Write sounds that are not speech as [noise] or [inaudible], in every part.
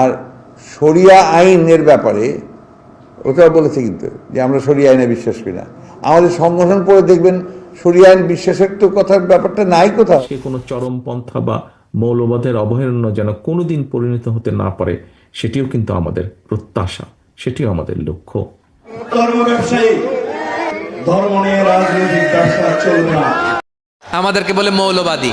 আর সরিয়া আইনের ব্যাপারে ওটা বলেছে কিন্তু যে আমরা শরিয়া আইনে বিশ্বাস করি না। আমাদের সংগঠন পড়ে দেখবেন শরিয়া আইন বিশ্বাসের তো কথার ব্যাপারটা নাই কোথাও। সে কোনো চরমপন্থা বা মৌলবাদের অবহেলন্য যেন কোনোদিন পরিণত হতে না পারে সেটিও কিন্তু আমাদের প্রত্যাশা সেটিও আমাদের লক্ষ্য। ধর্ম ব্যবসায়ী ধর্ম নিয়ে রাজনৈতিক ব্যবসা চলবে না। আমাদেরকে বলে মৌলবাদী।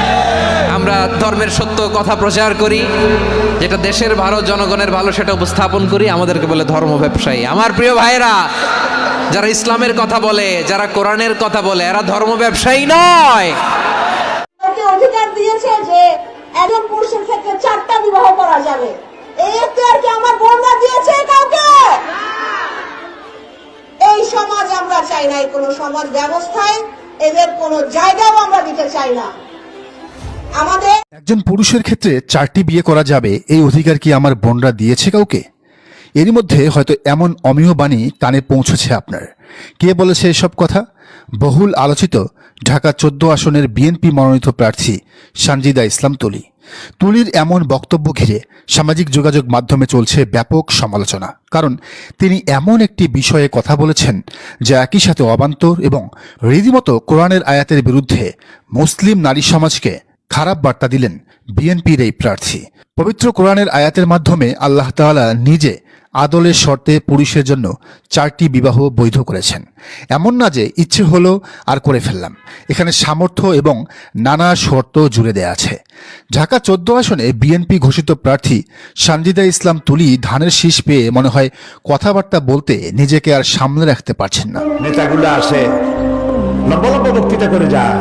আমরা ধর্মের সত্য কথা প্রচার করি, যেটা দেশের ভালো জনগণের ভালো সেটা উপস্থাপন করি, আমাদেরকে বলে ধর্ম ব্যবসায়ী। আমার প্রিয় ভাইরা যারা ইসলামের কথা বলে, যারা কোরআনের কথা বলে, এরা ধর্ম ব্যবসায়ী নয়। এই সমাজ আমরা চাই না কোনো সমাজ ব্যবস্থায়, এদের কোনো জায়গাও আমরা দিতে চাই না। আমাদের একজন পুরুষের ক্ষেত্রে চারটি বিয়ে করা যাবে, এই অধিকার কি আমার বোনরা দিয়েছে কাউকে? এরই মধ্যে হয়তো এমন অমীয় বাণী কানে পৌঁছেছে আপনার। কে বলেছে এসব কথা? বহুল আলোচিত ঢাকা চোদ্দ আসনের বিএনপি মনোনীত প্রার্থী সানজিদা ইসলাম তুলি। তুলির এমন বক্তব্য ঘিরে সামাজিক যোগাযোগ মাধ্যমে চলছে ব্যাপক সমালোচনা। কারণ তিনি এমন একটি বিষয়ে কথা বলেছেন যা একই সাথে অবান্তর এবং রীতিমতো কোরআনের আয়াতের বিরুদ্ধে মুসলিম নারী সমাজকে খারাপ বার্তা দিলেন বিএনপির এই প্রার্থী। পবিত্র কোরআনের আয়াতের মাধ্যমে আল্লাহ তাআলা নিজে আদলের শর্তে পুরুষের জন্য চারটি বিবাহ বৈধ করেছেন। এমন না যে ইচ্ছে হলো আর করে ফেললাম। এখানে সামর্থ্য এবং নানা শর্ত জুড়ে দেয়া আছে। ঢাকা চোদ্দ আসনে বিএনপি ঘোষিত প্রার্থী সানজিদা ইসলাম তুলি ধানের শীষ পেয়ে মনে হয় কথাবার্তা বলতে নিজেকে আর সামলে রাখতে পারছেন না। নেতাগুলো আসে, লম্বা লম্বা বক্তৃতা করে যায়।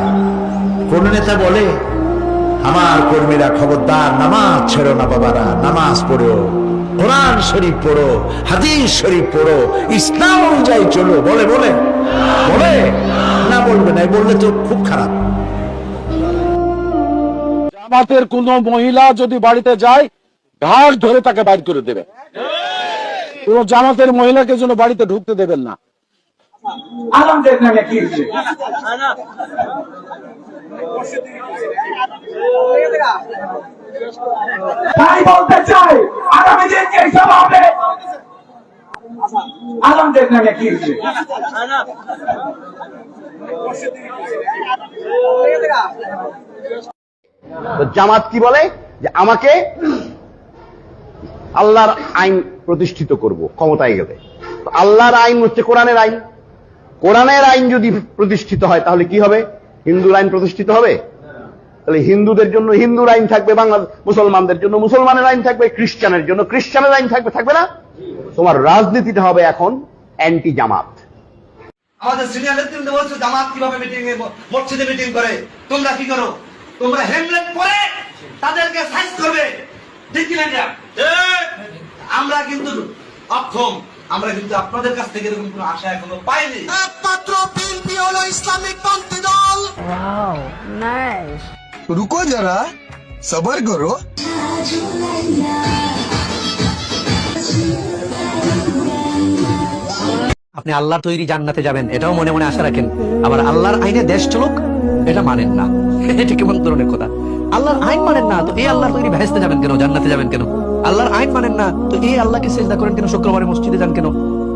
কোন নেতা বলে আমার কর্মীরা খবরদার নামাজ ছেড়ো না বাবারা নামাজ পড়ো। কোরআন শরীফ পড়ো হাদিস শরীফ পড়ো ইসলাম অনুযায়ী চলো। বলে বলে বলে? না বলবে না বললে তো খুব খারাপ। জামাতের কোন মহিলা যদি বাড়িতে যায় ঘাস ধরে তাকে বাইর করে দেবে। কোন জামাতের মহিলাকে জন্য বাড়িতে ঢুকতে দেবেন না। তাই বলতে চাই হবে? কি জামাত কি বলে? যে আমাকে আল্লাহর আইন প্রতিষ্ঠিত করব, ক্ষমতায় গেলে। আল্লাহর আইন হচ্ছে কোরআনের আইন। কোরআনের আইন যদি প্রতিষ্ঠিত হয়, তাহলে কি হবে? হিন্দুর আইন প্রতিষ্ঠিত হবে? তাহলে হিন্দুদের জন্য হিন্দুর আইন থাকবে বাংলা মুসলমানদের জন্য মুসলমানের আইন থাকবে, খ্রিস্টানের জন্য খ্রিস্টানের আইন থাকবে থাকবে না? তোমার রাজনীতিটা হবে এখন অ্যান্টি জামাত আমাদের সিনিয়র নেতৃত্ব বলছে, জামাত কীভাবে মিটিং মসজিদে মিটিং করে? তোমরা কি করো? তোমরা হেমলেট পরে তাদেরকে সাইজ করবে। ঠিক কিনা আমরা কিন্তু অক্ষম। আমরা কিন্তু আপনাদের কাছ থেকে এরকম কোনো আশা এখনও পাইনি। একমাত্র বিএনপি হলো ইসলামিক পন্থী দল। রুকো যারা সবার করো। আপনি আল্লাহর তৈরি জান্নাতে যাবেন এটাও মনে মনে আশা রাখেন। আবার আল্লাহর আইনে দেশ চলুক এটা মানেন না। [laughs] এটা কেমন ধরনের কথা? আল্লাহর আইন মানেন না তো এই আল্লাহর তৈরি ভেস্তে যাবেন কেন জান্নাতে যাবেন কেন? আল্লাহর আইন মানেন না। তো এই আল্লাহকে চেষ্টা করেন কেন? শুক্রবারে মসজিদে যান কেন?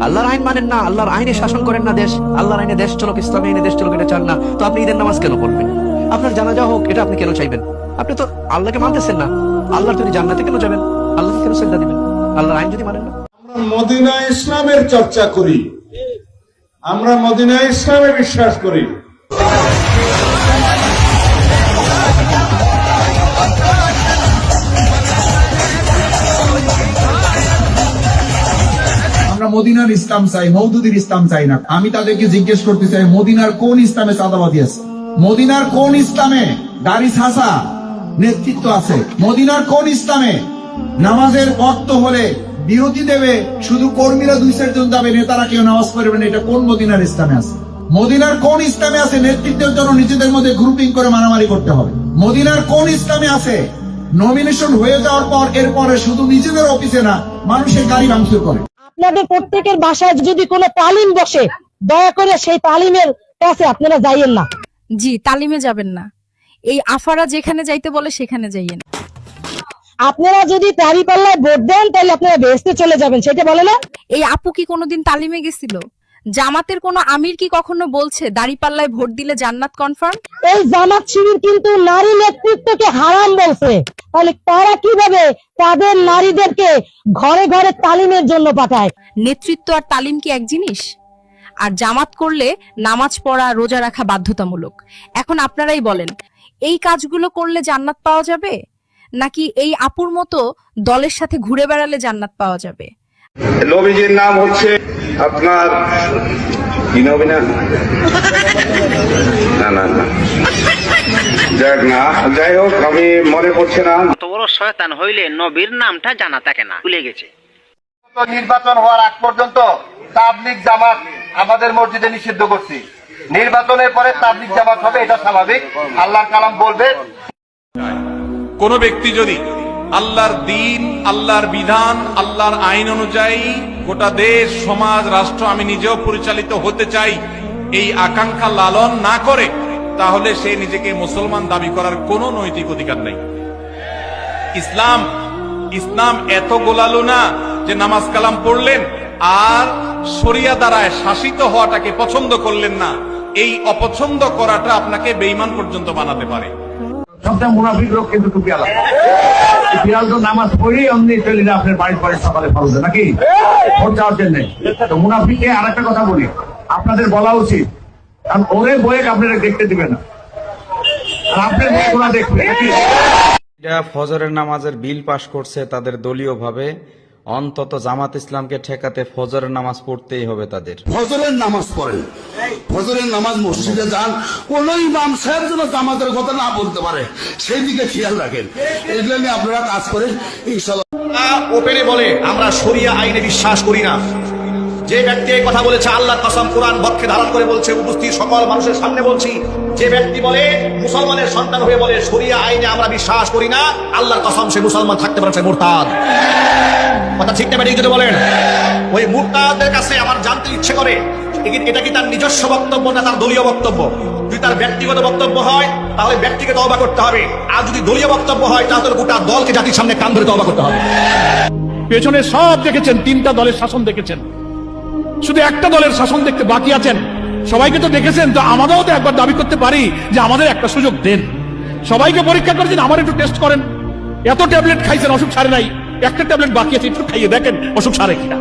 আল্লাহর আইন মানেন না। আল্লাহর আইনে শাসন করেন না দেশ। আল্লাহর আইনে দেশ চলুক, ইসলামী আইনে দেশ চলুক এটা চান না। তো আপনি ঈদের নামাজ কেন পড়বেন? আপনার জানাজা হোক, এটা আপনি কেন চাইবেন? আপনি তো আল্লাহকে মানতেছেন না। আল্লাহর তৈরি জান্নাতে কেন যাবেন? আল্লাহকে কেন শ্রদ্ধা দিবেন? আল্লাহর আইন যদি মানেন না। মদিনা ইসলামের চর্চা করি। আমরা মদিনা ইসলামে বিশ্বাস করি। মদিনার ইসলাম চাই মৌদুদির ইসলাম চাই না। আমি তাদেরকে জিজ্ঞেস করতে চাই, মদিনার কোন ইসলামে চাঁদাবাদী আছে? মদিনার কোন ইসলামে দাড়ি ছাসা নেতৃত্ব আছে? মদিনার কোন ইসলামে নামাজের অর্থ হলে বিরতি দেবে, শুধু কর্মীরা দুই চারজন যাবে, নেতারা কেউ নামাজ পড়বে না, এটা কোন মদিনার ইসলামে আছে? মদিনার কোন ইসলামে আছে? নেতৃত্বের জন্য নিজেদের মধ্যে গ্রুপিং করে মারামারি করতে হবে। মদিনার কোন ইসলামে আছে? নমিনেশন হয়ে যাওয়ার পর, এরপরে শুধু নিজেদের অফিসে না, মানুষের গাড়ি ভাঙচুর করে। আপনাদের প্রত্যেকের বাসায় যদি কোনো তালিম বসে দয়া করে সেই তালিমের কাছে আপনারা যাইয়েন না। জি তালিমে যাবেন না। এই আফারা যেখানে যাইতে বলে সেখানে যাইয়েন। আপনারা যদি তারি পাল্লায় ভোট দেন তাহলে আপনারা বেহেস্তে চলে যাবেন সেটা বলে না? এই আপু কি কোনোদিন তালিমে গেছিল? জামাতের কোনো আমির কি কখনো বলছে? দাড়িপাল্লায় ভোট দিলে জান্নাত কনফার্ম এই জামাত শিবির কিন্তু নারী নেতৃত্বকে হারাম বলছে। তাহলে তারা কীভাবে তাদের নারীদেরকে ঘরে ঘরে তালিমের জন্য পাঠায়? নেতৃত্ব আর তালিম কি এক জিনিস? আর জামাত করলে নামাজ পড়া রোজা রাখা বাধ্যতামূলক। এখন আপনারাই বলেন এই কাজগুলো করলে জান্নাত পাওয়া যাবে? নাকি এই আপুর মতো দলের সাথে ঘুরে বেড়ালে জান্নাত পাওয়া যাবে? নবীজির নাম হচ্ছে আপনার কি নবী না না না না। যাক না যাই হোক আমি মনে পড়ছে না। কত বড় শয়তান হইলে নবীর নামটা জানা থাকে না ভুলে গেছে। নির্বাচন হওয়ার আগ পর্যন্ত তাবলিক জামাত আমাদের মসজিদে নিষিদ্ধ করছি। নির্বাচনের পরে তাবলিক জামাত হবে এটা স্বাভাবিক। আল্লাহর কালাম বলবে। কোন ব্যক্তি যদি আল্লাহর দিন, আল্লাহর বিধান, আল্লাহর আইন অনুযায়ী গোটা দেশ, সমাজ, রাষ্ট্র আমি নিজেও পরিচালিত হতে চাই, এই আকাঙ্ক্ষা লালন না করে, তাহলে সে নিজেকে মুসলমান দাবি করার কোনো নৈতিক অধিকার নেই। ইসলাম ইসলাম এত গোলালো না যে নামাজ কালাম পড়লেন, আর শরিয়া দ্বারায় শাসিত হওয়াটাকে পছন্দ করলেন না, এই অপছন্দ করাটা আপনাকে বেইমান পর্যন্ত বানাতে পারে। সবটা মুনাফিক লোক কিন্তু টুপি আলাদা বিড়াল তো নামাজ পড়ি অমনি চলে যায়, আপনার বাড়ির বাড়ির সকালে ফলবে নাকি? ভোট যাওয়ার জন্য। তো মুনাফিককে আর একটা কথা বলি, আপনাদের বলা উচিত, কারণ ওরে বয়ে আপনারা দেখতে দিবে না। ফজরের নামাজের বিল পাশ করছে তাদের দলীয় ভাবে অন্তত জামাত ইসলামকে ঠেকাতে ফজরের নামাজ পড়তেই হবে তাদের। ফজরের নামাজ পড়েন ফজরের নামাজ মসজিদে যান কোন ইমাম সাহেব যেন জামাতের কথা না বলতে পারে সেই দিকে খেয়াল রাখেন। এগুলো নিয়ে আপনারা কাজ করেন ইনশাল্লাহ ওপেনে বলে আমরা শরিয়া আইনে বিশ্বাস করি না। যে ব্যক্তি এই কথা বলেছে আল্লাহর কসম কোরআন বক্ষে ধারণ করে বলছে উপস্থিত সকল মানুষের সামনে বলছি যে ব্যক্তি বলে মুসলমানের সন্তান হয়ে বলে, শরিয়া আইনে আমরা বিশ্বাস করি না, আল্লাহর কসম সে মুসলমান থাকতে পারে সে মুরতাদ। কথা ঠিক না যদি বলেন? ওই মুরতাদের কাছে আমার জানতে ইচ্ছে করে এটা কি তার নিজস্ব বক্তব্য না তার দলীয় বক্তব্য? যদি তার ব্যক্তিগত বক্তব্য হয়, তাহলে ব্যক্তিকে তবা করতে হবে। আর যদি দলীয় বক্তব্য হয়, তাহলে গোটা দলকে জাতির সামনে কান ধরে তবা করতে হবে। পেছনে সব দেখেছেন, তিনটা দলের শাসন দেখেছেন। শুধু একটা দলের শাসন দেখতে বাকি আছেন। সবাইকে তো দেখেছেন, তো আমাদেরও তো একবার দাবি করতে পারি যে আমাদের একটা সুযোগ দেন। সবাইকে পরীক্ষা করেছেন, আমার একটু টেস্ট করেন। এত ট্যাবলেট খাইছেন, অসুখ সারে নাই। একটা ট্যাবলেট বাকি আছে, একটু খাইয়ে দেখেন, অসুখ সারে কিনা।